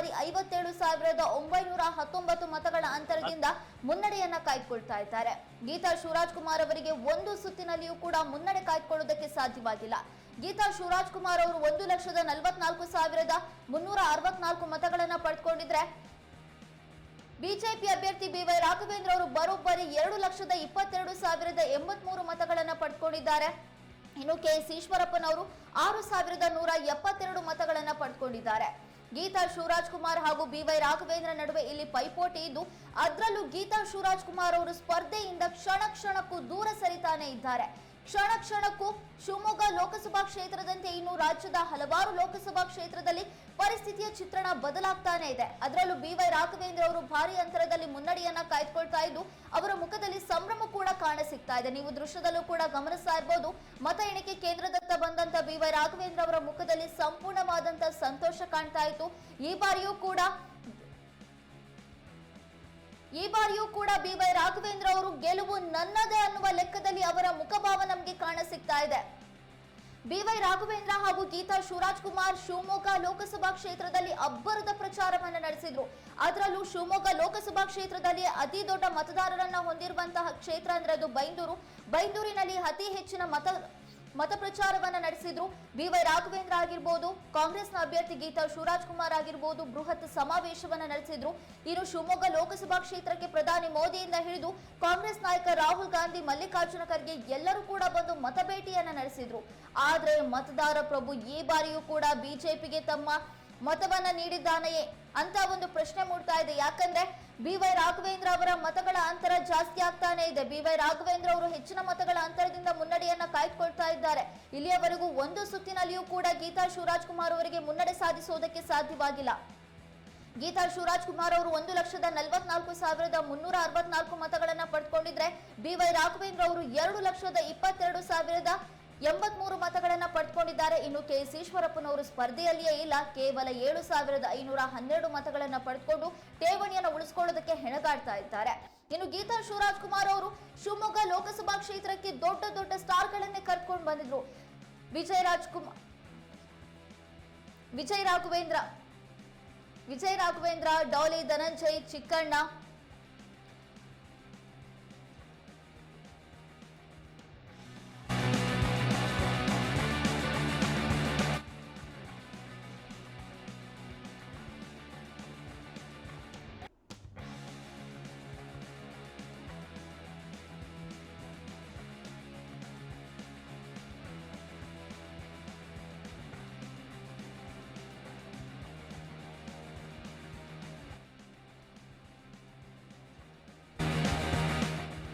ಬರೋಬ್ಬರಿ ಐವತ್ತೇಳು ಸಾವಿರದ ಒಂಬೈನೂರ ಹತ್ತೊಂಬತ್ತು ಮತಗಳ ಅಂತರದಿಂದ ಮುನ್ನಡೆಯನ್ನ ಕಾಯ್ದುಕೊಳ್ತಾ ಇದ್ದಾರೆ. ಗೀತಾ ಶಿವರಾಜ್ ಕುಮಾರ್ ಅವರಿಗೆ ಒಂದು ಸುತ್ತಿನಲ್ಲಿಯೂ ಕೂಡ ಮುನ್ನಡೆ ಕಾಯ್ದುಕೊಳ್ಳೋದಕ್ಕೆ ಸಾಧ್ಯವಾಗಿಲ್ಲ. ಗೀತಾ ಶಿವರಾಜ್ ಕುಮಾರ್ ಅವರು ಒಂದು ಲಕ್ಷದ ನಲವತ್ನಾಲ್ಕು ಸಾವಿರದ ಮುನ್ನೂರ ಅರವತ್ನಾಲ್ಕು ಮತಗಳನ್ನ ಪಡೆದುಕೊಂಡಿದ್ರೆ ಬಿಜೆಪಿ ಅಭ್ಯರ್ಥಿ ಬಿವೈ ರಾಘವೇಂದ್ರ ಅವರು ಬರೋಬ್ಬರಿ ಎರಡು ಲಕ್ಷದ ಇಪ್ಪತ್ತೆರಡು ಸಾವಿರದ ಎಂಬತ್ಮೂರು ಮತಗಳನ್ನು ಪಡ್ಕೊಂಡಿದ್ದಾರೆ ಇನ್ನು ಕೆಎಸ್ ಈಶ್ವರಪ್ಪನವರು ಆರು ಸಾವಿರದ ನೂರ ಎಪ್ಪತ್ತೆರಡು ಮತಗಳನ್ನ ಪಡೆದುಕೊಂಡಿದ್ದಾರೆ. ಗೀತಾ ಶಿವರಾಜ್ ಕುಮಾರ್ ಹಾಗೂ ಬಿವೈ ರಾಘವೇಂದ್ರ ನಡುವೆ ಇಲ್ಲಿ ಪೈಪೋಟಿ ಇದ್ದು, ಅದರಲ್ಲೂ ಗೀತಾ ಶಿವರಾಜ್ ಕುಮಾರ್ ಅವರು ಸ್ಪರ್ಧೆಯಿಂದ ಕ್ಷಣ ಕ್ಷಣಕ್ಕೂ ದೂರ ಸರಿತಾನೆ ಇದ್ದಾರೆ. ಕ್ಷಣ ಕ್ಷಣಕ್ಕೂ ಶಿವಮೊಗ್ಗ ಲೋಕಸಭಾ ಕ್ಷೇತ್ರದಂತೆ ಇನ್ನು ರಾಜ್ಯದ ಹಲವಾರು ಲೋಕಸಭಾ ಕ್ಷೇತ್ರದಲ್ಲಿ ಪರಿಸ್ಥಿತಿಯ ಚಿತ್ರಣ ಬದಲಾಗ್ತಾನೆ ಇದೆ. ಅದರಲ್ಲೂ ಬಿವೈ ರಾಘವೇಂದ್ರ ಅವರು ಭಾರಿ ಅಂತರದಲ್ಲಿ ಮುನ್ನಡೆಯನ್ನ ಕಾಯ್ದುಕೊಳ್ತಾ ಇದ್ದು, ಅವರ ಮುಖದಲ್ಲಿ ಸಂಭ್ರಮ ಕೂಡ ಕಾಣ ಸಿಗ್ತಾ ಇದೆ. ನೀವು ದೃಶ್ಯದಲ್ಲೂ ಕೂಡ ಗಮನಿಸ್ತಾ ಇರಬಹುದು ಮತ ಎಣಿಕೆ ಕೇಂದ್ರದತ್ತ ಬಂದಂತ ಬಿವೈ ರಾಘವೇಂದ್ರ ಅವರ ಮುಖದಲ್ಲಿ ಸಂಪೂರ್ಣವಾದಂತ ಸಂತೋಷ ಕಾಣ್ತಾ ಇತ್ತು. ಈ ಬಾರಿಯೂ ಕೂಡ ಈ ಬಾರಿಯೂ ಕೂಡ ಬಿ ವೈ ರಾಘವೇಂದ್ರ ಅವರು ಗೆಲುವು ನನ್ನದೇ ಅನ್ನುವ ಲೆಕ್ಕದಲ್ಲಿ ಅವರ ಮುಖಭಾವ ನಮಗೆ ಕಾಣ ಸಿಗ್ತಾ ಇದೆ. ಬಿ ವೈ ರಾಘವೇಂದ್ರ ಹಾಗೂ ಗೀತಾ ಶಿವರಾಜ್ ಕುಮಾರ್ ಶಿವಮೊಗ್ಗ ಲೋಕಸಭಾ ಕ್ಷೇತ್ರದಲ್ಲಿ ಅಬ್ಬರದ ಪ್ರಚಾರವನ್ನ ನಡೆಸಿದ್ರು. ಅದರಲ್ಲೂ ಶಿವಮೊಗ್ಗ ಲೋಕಸಭಾ ಕ್ಷೇತ್ರದಲ್ಲಿ ಅತಿ ದೊಡ್ಡ ಮತದಾರರನ್ನ ಹೊಂದಿರುವಂತಹ ಕ್ಷೇತ್ರ ಅಂದ್ರೆ ಅದು ಬೈಂದೂರು. ಬೈಂದೂರಿನಲ್ಲಿ ಅತಿ ಹೆಚ್ಚಿನ ಮತ ಮತ ಪ್ರಚಾರವನ್ನ ನಡೆಸಿದ್ರು. ಬಿ ವೈ ರಾಘವೇಂದ್ರ ಆಗಿರ್ಬೋದು, ಕಾಂಗ್ರೆಸ್ನ ಅಭ್ಯರ್ಥಿ ಗೀತಾ ಶಿವರಾಜ್ ಕುಮಾರ್ ಆಗಿರ್ಬೋದು ಬೃಹತ್ ಸಮಾವೇಶವನ್ನ ನಡೆಸಿದ್ರು. ಇನ್ನು ಶಿವಮೊಗ್ಗ ಲೋಕಸಭಾ ಕ್ಷೇತ್ರಕ್ಕೆ ಪ್ರಧಾನಿ ಮೋದಿಯಿಂದ ಹಿಡಿದು ಕಾಂಗ್ರೆಸ್ ನಾಯಕ ರಾಹುಲ್ ಗಾಂಧಿ, ಮಲ್ಲಿಕಾರ್ಜುನ ಖರ್ಗೆ ಎಲ್ಲರೂ ಕೂಡ ಬಂದು ಮತಬೇಟಿಯನ್ನ ನಡೆಸಿದ್ರು. ಆದ್ರೆ ಮತದಾರ ಪ್ರಭು ಈ ಬಾರಿಯೂ ಕೂಡ ಬಿಜೆಪಿಗೆ ತಮ್ಮ ಮತವನ್ನ ನೀಡಿದ್ದಾನೆಯೇ? ಅಂತ ಒಂದು ಪ್ರಶ್ನೆ ಮೂಡ್ತಾ ಇದೆ. ಯಾಕಂದ್ರೆ ಬಿ ವೈ ರಾಘವೇಂದ್ರ ಅವರ ಮತಗಳ ಅಂತರ ಜಾಸ್ತಿ ಆಗ್ತಾನೆ ಇದೆ. ಬಿ ವೈ ರಾಘವೇಂದ್ರ ಅವರು ಹೆಚ್ಚಿನ ಮತಗಳ ಅಂತರದಿಂದ ಮುನ್ನಡೆಯನ್ನ ಕಾಯ್ದುಕೊಳ್ತಾ ಇದ್ದಾರೆ. ಇಲ್ಲಿಯವರೆಗೂ ಒಂದು ಸುತ್ತಿನಲ್ಲಿಯೂ ಕೂಡ ಗೀತಾ ಶಿವರಾಜ್ ಕುಮಾರ್ ಅವರಿಗೆ ಮುನ್ನಡೆ ಸಾಧಿಸುವುದಕ್ಕೆ ಸಾಧ್ಯವಾಗಿಲ್ಲ. ಗೀತಾ ಶಿವರಾಜ್ ಕುಮಾರ್ ಅವರು ಒಂದು ಲಕ್ಷದ ನಲವತ್ನಾಲ್ಕು ಸಾವಿರದ ಮುನ್ನೂರ ಅರವತ್ನಾಲ್ಕು ಮತಗಳನ್ನ ಪಡೆದುಕೊಂಡಿದ್ರೆ ಬಿ ವೈ ರಾಘವೇಂದ್ರ ಅವರು ಎರಡು ಲಕ್ಷದ ಇಪ್ಪತ್ತೆರಡು ಸಾವಿರದ ಎಂಬತ್ಮೂರು ಮತಗಳನ್ನು ಪಡೆದುಕೊಂಡಿದ್ದಾರೆ ಇನ್ನು ಕೆ ಈಶ್ವರಪ್ಪನವರು ಸ್ಪರ್ಧೆಯಲ್ಲಿಯೇ ಇಲ್ಲ. ಕೇವಲ ಏಳು ಸಾವಿರದ ಐನೂರ ಹನ್ನೆರಡು ಮತಗಳನ್ನು ಪಡೆದುಕೊಂಡು ಠೇವಣಿಯನ್ನು ಉಳಿಸಿಕೊಳ್ಳೋದಕ್ಕೆ ಹೆಣಗಾಡ್ತಾ ಇದ್ದಾರೆ. ಇನ್ನು ಗೀತಾ ಶಿವರಾಜ್ ಕುಮಾರ್ ಅವರು ಶಿವಮೊಗ್ಗ ಲೋಕಸಭಾ ಕ್ಷೇತ್ರಕ್ಕೆ ದೊಡ್ಡ ದೊಡ್ಡ ಸ್ಟಾರ್ಗಳನ್ನೇ ಕರ್ಕೊಂಡು ಬಂದಿದ್ರು. ವಿಜಯ್ ರಾಜ್ಕುಮಾರ್ ವಿಜಯ್ ರಾಘವೇಂದ್ರ ವಿಜಯ್ ರಾಘವೇಂದ್ರ, ಡಾಲಿ ಧನಂಜಯ್, ಚಿಕ್ಕಣ್ಣ